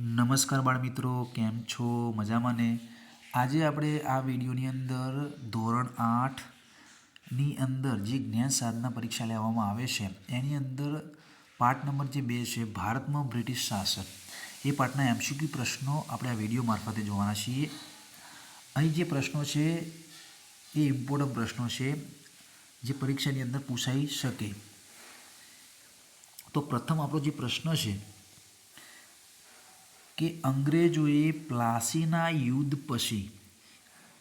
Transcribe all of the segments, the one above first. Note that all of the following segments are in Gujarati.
નમસ્કાર બાળ મિત્રો કેમ છો? મજામાં ને? આજે આપણે આ વિડીયોની અંદર ધોરણ આઠની અંદર જે જ્ઞાન સાધના પરીક્ષા લેવામાં આવે છે, એની અંદર પાઠ નંબર જે બે છે, ભારતમાં બ્રિટિશ શાસન, એ પાઠના એમસીક્યુ પ્રશ્નો આપણે આ વીડિયો મારફતે જોવાના છીએ. અહીં જે પ્રશ્નો છે, એ ઇમ્પોર્ટન્ટ પ્રશ્નો છે, જે પરીક્ષાની અંદર પૂછાઈ શકે. તો પ્રથમ આપણો જે પ્રશ્ન છે કે અંગ્રેજોએ પ્લાસીના યુદ્ધ પછી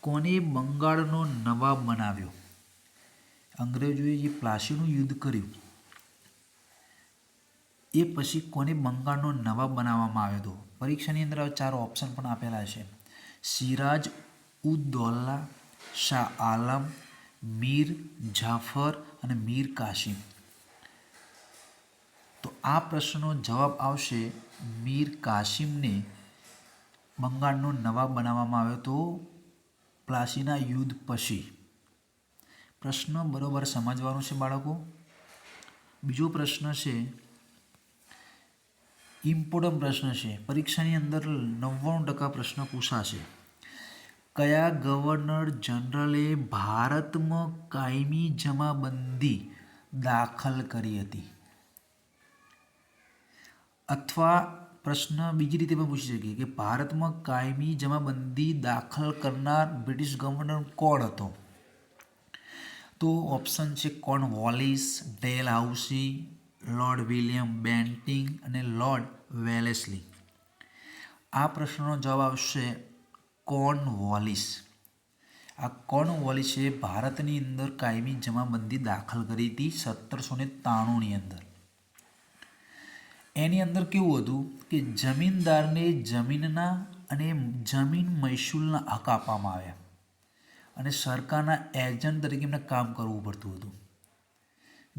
કોને બંગાળનો નવાબ બનાવ્યો? અંગ્રેજોએ જે પ્લાસીનું યુદ્ધ કર્યું, એ પછી કોને બંગાળનો નવાબ બનાવવામાં આવ્યો હતો? પરીક્ષાની અંદર ચાર ઓપ્શન પણ આપેલા છે. સિરાજ ઉદ્દૌલા શાહ આલમ, મીર જાફર અને મીર કાસિમ તો આ પ્રશ્નનો જવાબ આવશે મીર કાસિમને બંગાળનો નવાબ બનાવવામાં આવ્યો તો પ્લાસીના યુદ્ધ પછી. પ્રશ્ન બરોબર સમજવાનો છે બાળકો. બીજો પ્રશ્ન છે, ઇમ્પોર્ટન્ટ પ્રશ્ન છે. પરીક્ષાની અંદર નવ્વાણું ટકા પ્રશ્ન પૂછાશે. કયા ગવર્નર જનરલે ભારતમાં કાયમી જમાબંધી દાખલ કરી હતી? અથવા પ્રશ્ન બીજી રીતે પણ પૂછી શકીએ કે ભારતમાં કાયમી જમાબંધી દાખલ કરનાર બ્રિટિશ ગવર્નર કોણ હતો? તો ઓપ્શન છે Cornwallis, Dalhousie, Lord William Bentinck અને લોર્ડ વેલેસલી. આ પ્રશ્નનો જવાબ આવશે કોર્ન વોલિસ? આ કોર્ન વોલિસે ભારતની અંદર કાયમી જમાબંધી દાખલ કરી હતી સત્તરસો ને ત્રાણુંની અંદર? એની અંદર કેવું હતું કે જમીનદારને જમીનના અને જમીન મહેસૂલના હક આપવામાં આવ્યા. અને સરકારના એજન્ટ તરીકે એમને કામ કરવું પડતું હતું.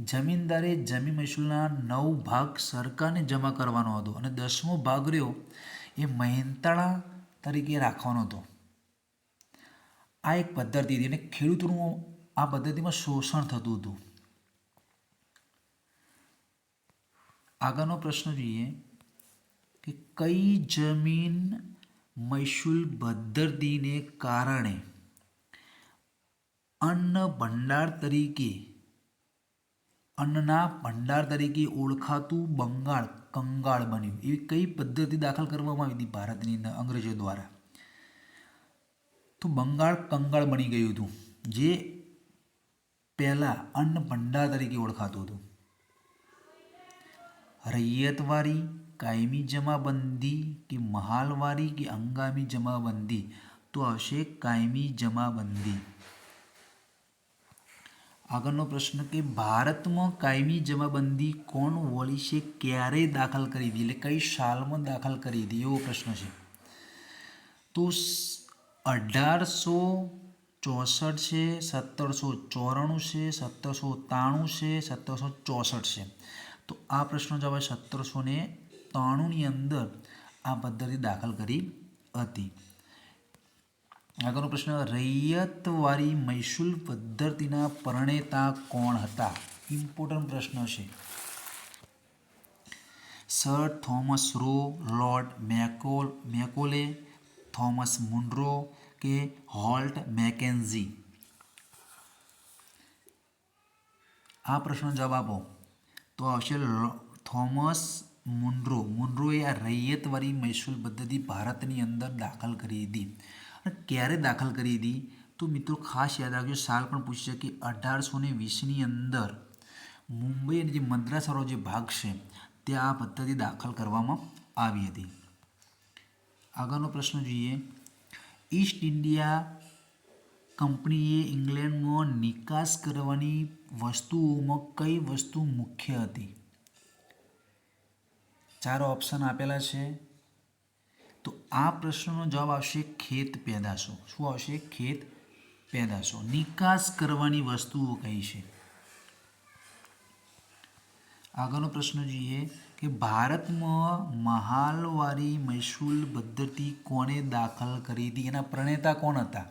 જમીનદારે જમીન મહેસૂલના નવ ભાગ સરકારને જમા કરવાનો હતો અને દસમો ભાગ રહ્યો એ મહેનતાણા તરીકે રાખવાનો હતો. આ એક પદ્ધતિ હતી અને ખેડૂતોનું આ પદ્ધતિમાં શોષણ થતું હતું. આગળનો પ્રશ્ન જોઈએ કે કઈ જમીન મહેસૂલ પદ્ધતિને કારણે અન્ન ભંડાર તરીકે, અન્નના ભંડાર તરીકે ઓળખાતું બંગાળ, કંગાળ બન્યું. એવી કઈ પદ્ધતિ દાખલ કરવામાં આવી હતી ભારતની અંદર અંગ્રેજો દ્વારા? તો બંગાળ, કંગાળ બની ગયું હતું, જે પહેલાં અન્ન ભંડાર તરીકે ઓળખાતું હતું. રૈયતવારી કાયમી જમાબંધી કે મહાલવારી કે હંગામી જમાબંધી તો આવશે કાયમી જમાબંધી આગળનો પ્રશ્ન કે ભારતમાં કાયમી જમાબંધી કોણ વોલિસે ક્યારે દાખલ કરી હતી એટલે કઈ સાલમાં દાખલ કરી હતી એવો પ્રશ્ન છે તો અઢારસો ચોસઠ છે સત્તરસો ચોરાણું છે સત્તરસો ત્રાણું છે સત્તરસો ચોસઠ છે તો આ પ્રશ્નનો જવાબ સત્તરસો ને ત્રાણુંની અંદર આ પદ્ધતિ દાખલ કરી હતી. આગળનો પ્રશ્ન રૈયતવારી મહેસૂલ પદ્ધતિના પરણેતા કોણ હતા? ઇમ્પોર્ટન્ટ પ્રશ્ન છે. Sir Thomas Roe, lord Macaulay, Macaulay, Thomas Munro કે હોલ્ટ મેકેન્ઝી? આ પ્રશ્નનો જવાબ આપો. તો આવશે થોમસ મુન્ડ્રો મુન્ડ્રોએ આ રૈયતવાળી મહેસૂલ પદ્ધતિ ભારતની અંદર દાખલ કરી હતી. અને ક્યારે દાખલ કરી હતી? તો મિત્રો ખાસ યાદ રાખજો, સાલ પણ પૂછી શકે. અઢારસો ને વીસની અંદર મુંબઈ અને જે મદ્રાસવાળો જે ભાગ છે, ત્યાં આ પદ્ધતિ દાખલ કરવામાં આવી હતી. આગળનો પ્રશ્ન જોઈએ. ઈસ્ટ ઇન્ડિયા કંપનીએ ઇંગ્લેન્ડમાં નિકાસ કરવાની વસ્તુઓમાં કઈ વસ્તુ મુખ્ય હતી? ચાર ઓપ્શન આપેલા છે. તો આ પ્રશ્નનો જવાબ આવશે ખેત પેદાશો. શું આવશે? ખેત પેદાશો. નિકાસ કરવાની વસ્તુઓ કઈ છે? આગળનો પ્રશ્ન જોઈએ કે ભારતમાં મહાલવારી મહેસૂલ પદ્ધતિ કોણે દાખલ કરી હતી? એના પ્રણેતા કોણ હતા?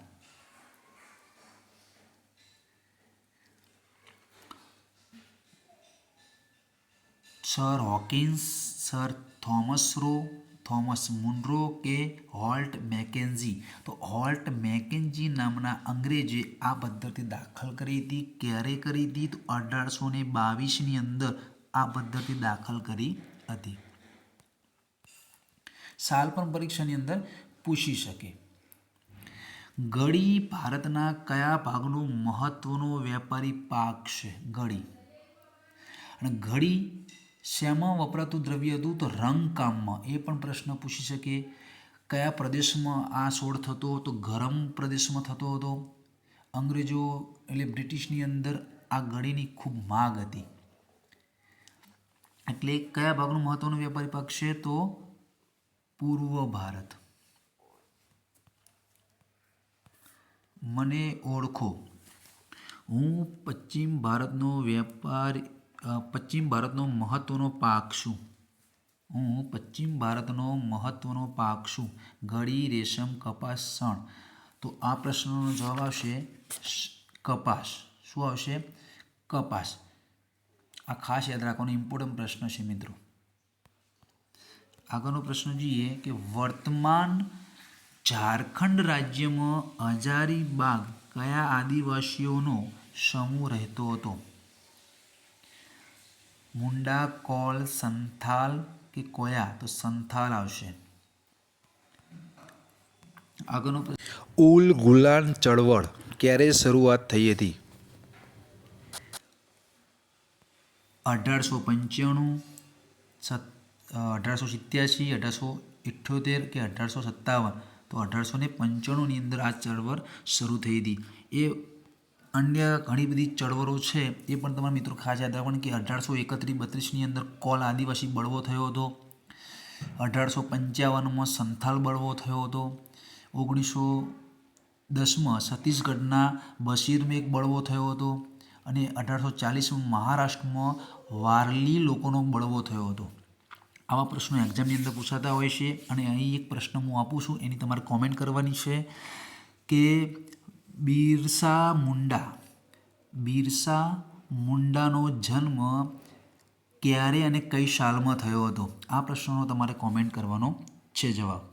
Sir Hawkins Sir Thomas Roe Thomas Munro કે હોલ્ટ મેકેન્ઝી તો હોલ્ટ મેકેન્ઝી નામના અંગ્રેજે આ પદ્ધતિ દાખલ કરી હતી. ક્યારે કરી હતી? તો અઢારસો ને બાવીસની અંદર આ પદ્ધતિ દાખલ કરી હતી. સાલ પણ પરીક્ષાની અંદર પૂછી શકે. ગળી ભારતના કયા ભાગનો મહત્વનો વેપારી પાક છે? ગળી. અને ઘડી શેમાં વપરાતું દ્રવ્ય હતું તો રંગકામમાં એ પણ પ્રશ્ન પૂછી શકે. કયા પ્રદેશમાં આ છોડ થતો તો ગરમ પ્રદેશમાં થતો હતો? અંગ્રેજો એટલે બ્રિટિશની અંદર આ ગળીની ખૂબ માગ હતી. એટલે કયા ભાગનું મહત્વનું વેપારી પાક છે? તો પૂર્વ ભારત. મને ઓળખો. હું પશ્ચિમ ભારતનો વેપાર પશ્ચિમ ભારતનો મહત્ત્વનો પાક શું? હું પશ્ચિમ ભારતનો મહત્ત્વનો પાક શું? ગળી રેશમ, કપાસ સણ તો આ પ્રશ્નનો જવાબ આવશે કપાસ. શું આવશે? કપાસ. આ ખાસ યાદ રાખવાનો ઇમ્પોર્ટન્ટ પ્રશ્ન છે મિત્રો. આગળનો પ્રશ્ન જોઈએ કે વર્તમાન ઝારખંડ રાજ્યમાં હજારીબાગ કયા આદિવાસીઓનો સમૂહ રહેતો હતો? મુંડા કોલ સંથાલ કે કોયા? તો સંથાલ આવશે. આગળનો ઉલ ગુલાન ચળવળ ક્યારે શરૂઆત થઈ હતી? અઢારસો પંચાણું સત અઢારસો સિત્યાસી અઢારસો ઇઠ્યોતેર કે અઢારસો સત્તાવન? તો અઢારસો ને પંચાણુંની અંદર આ ચળવળ શરૂ થઈ હતી. એ અન્ય ઘણી બધી ચળવળો છે, એ પણ તમારા મિત્રો ખાસ યાદ રાખવાનું કે અઢારસો એકત્રીસ બત્રીસની અંદર કોલ આદિવાસી બળવો થયો હતો. અઢારસો પંચાવનમાં સંથાલ બળવો થયો હતો. ઓગણીસો દસમાં છત્તીસગઢના બશીરમાં એક બળવો થયો હતો અને અઢારસો ચાલીસમાં મહારાષ્ટ્રમાં વારલી લોકોનો બળવો થયો હતો. આવા પ્રશ્નો એક્ઝામની અંદર પૂછાતા હોય છે અને અહીં એક પ્રશ્ન હું આપું છું, એની તમારે કોમેન્ટ કરવાની છે કે બિરસા મુંડા. બિરસા મુંડાનો જન્મ ક્યારે અને કઈ સાલમાં થયો હતો? આ પ્રશ્નનો તમારે કોમેન્ટ કરવાનો છે જવાબ.